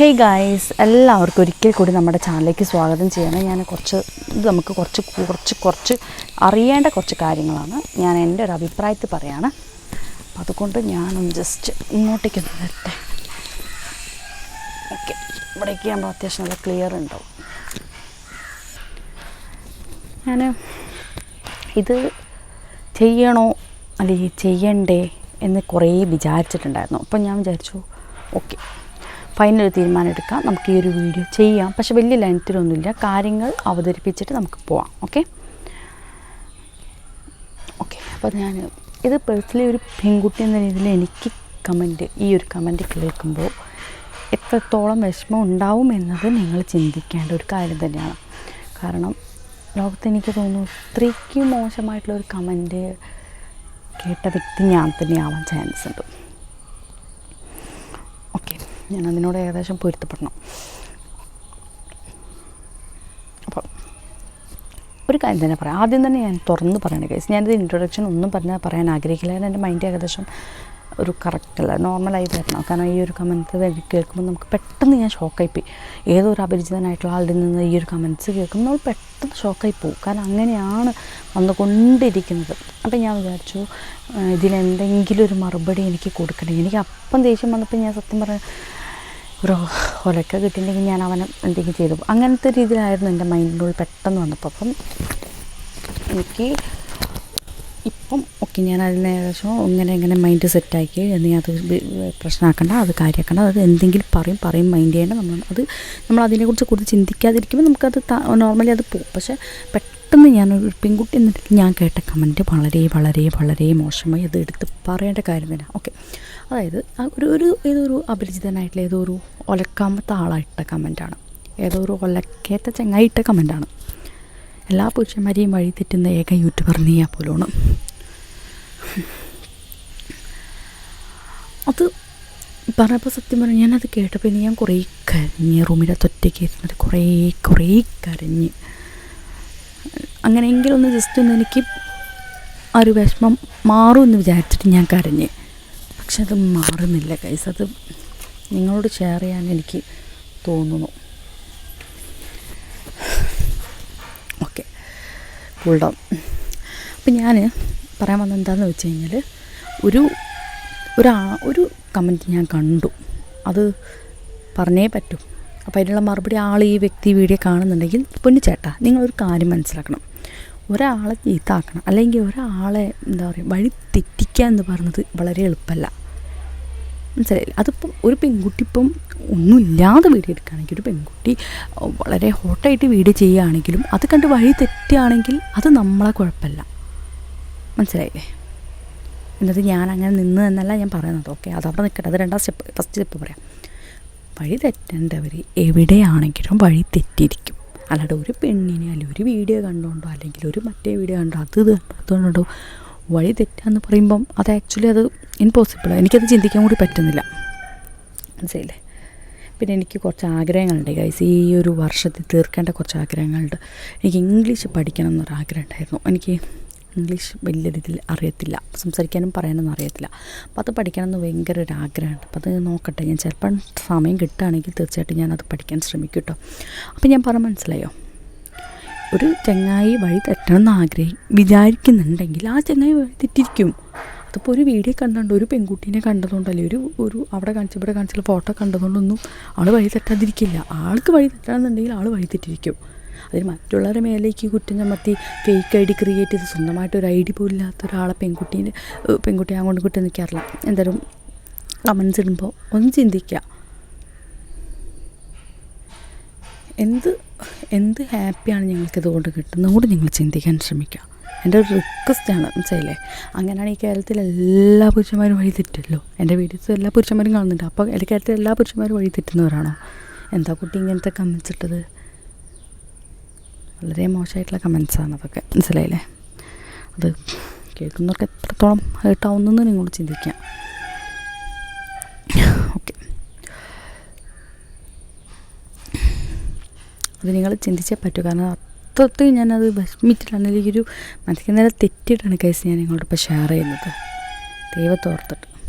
Hey guys എല്ലാവർക്കും ഒരിക്കൽ കൂടി നമ്മുടെ ചാനലിലേക്ക് സ്വാഗതം ചെയ്യണം. ഞാൻ കുറച്ച് ഇത് നമുക്ക് കുറച്ച് കുറച്ച് കുറച്ച് അറിയേണ്ട കുറച്ച് കാര്യങ്ങളാണ്. ഞാൻ എന്റെ ഒരു അഭിപ്രായത്തിൽ പറയാണ്. അപ്പം അതുകൊണ്ട് ഞാനൊന്ന് ജസ്റ്റ് ഇങ്ങോട്ടേക്ക് ഒന്ന് വരട്ടെ. ഓക്കെ ഇവിടേക്ക് ആകുമ്പോൾ അത്യാവശ്യം നല്ല ക്ലിയർ ഉണ്ടാവും. ഞാൻ ഇത് ചെയ്യണോ അല്ലെങ്കിൽ ചെയ്യണ്ടേ എന്ന് കുറേ വിചാരിച്ചിട്ടുണ്ടായിരുന്നു. അപ്പം ഞാൻ വിചാരിച്ചു ഓക്കെ ഫൈനൽ തീരുമാനം എടുക്കാം നമുക്ക് ഈ ഒരു വീഡിയോ ചെയ്യാം. പക്ഷെ വലിയ ലെങ്ത്തിലൊന്നുമില്ല കാര്യങ്ങൾ അവതരിപ്പിച്ചിട്ട് നമുക്ക് പോവാം. ഓക്കെ? ഓക്കെ. അപ്പോൾ ഞാൻ ഇത് പേഴ്സണലി ഒരു പെൺകുട്ടി എന്ന രീതിയിൽ എനിക്ക് കമന്റ് ഈ ഒരു കമന്റ് കേൾക്കുമ്പോൾ എത്രത്തോളം വിഷമം ഉണ്ടാവും എന്നത് നിങ്ങൾ ചിന്തിക്കേണ്ട ഒരു കാര്യം തന്നെയാണ്. കാരണം ലോകത്ത് എനിക്ക് തോന്നുന്നു ഇത്രയ്ക്ക് മോശമായിട്ടുള്ള ഒരു കമന്റ് കേട്ട വ്യക്തി ഞാൻ തന്നെയാവാൻ ചാൻസ് ഉണ്ട്. ഞാൻ അതിനോട് ഏകദേശം പൊരുത്തപ്പെടണം. അപ്പം ഒരു കാര്യം തന്നെ പറയാം. ആദ്യം തന്നെ ഞാൻ തുറന്ന് പറയണ കേസ് ഞാനിത് ഇൻട്രൊഡക്ഷൻ ഒന്നും പറഞ്ഞാൽ പറയാൻ ആഗ്രഹിക്കില്ല. എന്റെ മൈൻഡ് ഏകദേശം ഒരു കറക്റ്റല്ല നോർമലായി വരണം. കാരണം ഈ ഒരു കമൻസ് കേൾക്കുമ്പോൾ നമുക്ക് പെട്ടെന്ന് ഞാൻ ഷോക്കായി പോയി. ഏതൊരു അപരിചിതനായിട്ടുള്ള ആളുടെ നിന്ന് ഈ ഒരു കമൻസ് കേൾക്കുമ്പോൾ നമ്മൾ പെട്ടെന്ന് ഷോക്കായി പോകും കാരണം അങ്ങനെയാണ് വന്നുകൊണ്ടിരിക്കുന്നത്. അപ്പം ഞാൻ വിചാരിച്ചു ഇതിലെന്തെങ്കിലും ഒരു മറുപടി എനിക്ക് കൊടുക്കണേ. എനിക്ക് അപ്പം ദേഷ്യം വന്നപ്പോൾ ഞാൻ സത്യം പറഞ്ഞ ഒരു ഒലക്ക കിട്ടിയിട്ടുണ്ടെങ്കിൽ ഞാൻ അവനെ എന്തെങ്കിലും ചെയ്തു. അങ്ങനത്തെ രീതിയിലായിരുന്നു എന്റെ മൈൻഡിനുള്ളിൽ പെട്ടെന്ന് വന്നപ്പോൾ. അപ്പം എനിക്ക് ഇപ്പം ഓക്കെ ഞാൻ അതിന് ഏകദേശം ഇങ്ങനെ ഇങ്ങനെ മൈൻഡ് സെറ്റാക്കി നീ അത് പ്രശ്നമാക്കണ്ട അത് കാര്യമാക്കണ്ട അത് എന്തെങ്കിലും പറയും പറയും മൈൻഡ് ചെയ്യേണ്ട നമ്മൾ അത് നമ്മൾ അതിനെക്കുറിച്ച് കൂടുതൽ ചിന്തിക്കാതിരിക്കുമ്പോൾ നമുക്കത് നോർമലി അത് പോകും പക്ഷേ പെട്ടെന്ന് ഞാനൊരു പെൺകുട്ടി എന്നിട്ട് ഞാൻ കേട്ട കമന്റ് വളരെ വളരെ വളരെ മോശമായി അത് എടുത്ത് പറയേണ്ട കാര്യം തന്നെ ഓക്കെ അതായത് ഒരു ഒരു ഏതോ ഒരു അപരിചിതനായിട്ടുള്ള ഏതോ ഒരു ഒലക്കാമത്തെ ആളായിട്ട കമന്റാണ് ഏതോ ഒരു ഒലക്കേത്ത ചെങ്ങായിട്ട കമന്റാണ് എല്ലാ പുരുഷന്മാരെയും വഴി തെറ്റുന്ന ഏക യൂട്യൂബർ നീയാ പോലാണ്. അത് പറഞ്ഞപ്പോൾ സത്യം പറഞ്ഞു ഞാനത് കേട്ടപ്പോൾ ഞാൻ കുറേ കരഞ്ഞ് റൂമിന്റെ തൊറ്റയ്ക്ക് ഇരുന്നിട്ട് കുറേ കുറേ കരഞ്ഞ്. അങ്ങനെയെങ്കിലും ഒന്ന് ജസ്റ്റ് ഒന്ന് എനിക്ക് ആ ഒരു വിഷമം മാറുമെന്ന് വിചാരിച്ചിട്ട് ഞാൻ കരഞ്ഞ്. പക്ഷെ അത് മാറുന്നില്ല കൈസ് അത് നിങ്ങളോട് ഷെയർ ചെയ്യാൻ എനിക്ക് തോന്നുന്നു. ഓക്കെ കൂൾഡൗൺ അപ്പം ഞാൻ പറയാൻ വന്നത് എന്താണെന്ന് വെച്ച് കഴിഞ്ഞാൽ ഒരു ഒരു ഒരു കമന്റ് ഞാൻ കണ്ടു. അത് പറഞ്ഞേ പറ്റും. അപ്പോൾ അതിനുള്ള മറുപടി ആൾ ഈ വ്യക്തി വീഡിയോ കാണുന്നുണ്ടെങ്കിൽ പൊന്നു ചേട്ടാ നിങ്ങളൊരു കാര്യം മനസ്സിലാക്കണം. ഒരാളെ ചീത്താക്കണം അല്ലെങ്കിൽ ഒരാളെ എന്താ പറയുക വഴി തെറ്റിക്കുക എന്ന് പറയുന്നത് വളരെ എളുപ്പമല്ല. മനസ്സിലായില്ല? അതിപ്പം ഒരു പെൺകുട്ടി ഇപ്പം ഒന്നുമില്ലാതെ വീഡിയോ എടുക്കുകയാണെങ്കിൽ ഒരു പെൺകുട്ടി വളരെ ഹോട്ടായിട്ട് വീഡിയോ ചെയ്യുകയാണെങ്കിലും അത് കണ്ട് വഴി തെറ്റുകയാണെങ്കിൽ അത് നമ്മളെ കുഴപ്പമില്ല. മനസ്സിലായില്ലേ? എന്നിട്ട് ഞാൻ അങ്ങനെ നിന്ന് എന്നല്ല ഞാൻ പറയുന്നത്. ഓക്കെ അതവിടെ നിൽക്കട്ടെ. അത് രണ്ടാം സ്റ്റെപ്പ് ഫസ്റ്റ് സ്റ്റെപ്പ് പറയാം. വഴി തെറ്റേണ്ടവർ എവിടെയാണെങ്കിലും വഴി തെറ്റിയിരിക്കും. അല്ലാതെ ഒരു പെണ്ണിനെ അല്ലെങ്കിൽ ഒരു വീഡിയോ കണ്ടുകൊണ്ടോ അല്ലെങ്കിൽ ഒരു മറ്റേ വീഡിയോ കണ്ടോ അത് ഇത് അതുകൊണ്ടോ വഴി തെറ്റാന്ന് പറയുമ്പം അത് ആക്ച്വലി അത് ഇമ്പോസിബിൾ എനിക്കത് ചിന്തിക്കാൻ കൂടി പറ്റുന്നില്ല. മനസ്സിലായില്ലേ? പിന്നെ എനിക്ക് കുറച്ച് ആഗ്രഹങ്ങളുണ്ട് ഗൈസ് ഈ ഒരു വർഷത്തിൽ തീർക്കേണ്ട കുറച്ച് ആഗ്രഹങ്ങളുണ്ട്. എനിക്ക് ഇംഗ്ലീഷ് പഠിക്കണം എന്നൊരു ആഗ്രഹം ഉണ്ടായിരുന്നു. എനിക്ക് ഇംഗ്ലീഷ് വലിയ രീതിയിൽ അറിയത്തില്ല. സംസാരിക്കാനും പറയാനൊന്നും അറിയത്തില്ല. അപ്പോൾ അത് പഠിക്കണമെന്ന് ഭയങ്കര ഒരു ആഗ്രഹമുണ്ട്. അപ്പോൾ അത് നോക്കട്ടെ. ഞാൻ ചിലപ്പം സമയം കിട്ടുകയാണെങ്കിൽ തീർച്ചയായിട്ടും ഞാനത് പഠിക്കാൻ ശ്രമിക്കും കേട്ടോ അപ്പോൾ ഞാൻ പറഞ്ഞ മനസ്സിലായോ? ഒരു ചങ്ങായി വഴി തെറ്റണമെന്ന് ആഗ്രഹി വിചാരിക്കുന്നുണ്ടെങ്കിൽ ആ ചങ്ങായി വഴി തെറ്റിരിക്കും. അതിപ്പോൾ ഒരു വീഡിയോ കണ്ടുകൊണ്ട് ഒരു പെൺകുട്ടീനെ കണ്ടതുകൊണ്ടല്ലേ ഒരു ഒരു അവിടെ കാണിച്ച ഇവിടെ കാണിച്ചുള്ള ഫോട്ടോ കണ്ടതുകൊണ്ടൊന്നും ആൾ വഴി തെറ്റാതിരിക്കില്ല. ആൾക്ക് വഴി തെറ്റാണെന്നുണ്ടെങ്കിൽ ആൾ വഴി തെറ്റിരിക്കും. അതിന് മറ്റുള്ളവരുടെ മേലേക്ക് കുറ്റം ചമത്തി ഫേക്ക് ഐ ഡി ക്രിയേറ്റ് ചെയ്ത് സ്വന്തമായിട്ട് ഒരു ഐ ഡി പോലും ഇല്ലാത്ത ഒരാളെ പെൺകുട്ടീനെ പെൺകുട്ടി അങ്ങോട്ട് കുറ്റം നിൽക്കാറില്ല. എന്തായാലും കമൻസ് ഇടുമ്പോൾ ഒന്ന് ചിന്തിക്കുക എന്ത് എന്ത് ഹാപ്പിയാണ് ഞങ്ങൾക്കിത് കൊണ്ട് കിട്ടുന്നതുകൊണ്ട് ഞങ്ങൾ ചിന്തിക്കാൻ ശ്രമിക്കുക എന്റെ ഒരു റിക്വസ്റ്റാണ് മനസ്സിലായില്ലേ? അങ്ങനെയാണ് ഈ കേരളത്തിൽ എല്ലാ പുരുഷന്മാരും വഴി തെറ്റല്ലോ എന്റെ വീഡിയോസ് എല്ലാ പുരുഷന്മാരും കാണുന്നുണ്ട്. അപ്പോൾ എന്റെ കേരളത്തിൽ എല്ലാ പുരുഷന്മാരും വഴി തെറ്റുന്നവരാണോ? എന്താ കുട്ടി ഇങ്ങനത്തെ കമൻസ് ഇട്ടത്? വളരെ മോശമായിട്ടുള്ള കമൻസാണ് അതൊക്കെ. മനസ്സിലായില്ലേ? അത് കേൾക്കുന്നവർക്ക് എത്രത്തോളം ഹേർട്ടാവുന്നെന്ന് നിങ്ങൾ ചിന്തിക്കാം. ഓക്കെ അത് നിങ്ങൾ ചിന്തിച്ചേ പറ്റൂ. കാരണം അത്രത്തിൽ ഞാനത് വിഷമിച്ചിട്ടാണ് എനിക്കൊരു മനസ്സിൽ നേരെ തെറ്റിയിട്ടാണ് കേസ് ഞാൻ നിങ്ങളോട് ഇപ്പോൾ ഷെയർ ചെയ്യുന്നത്. ദൈവത്തോർത്തിട്ട്.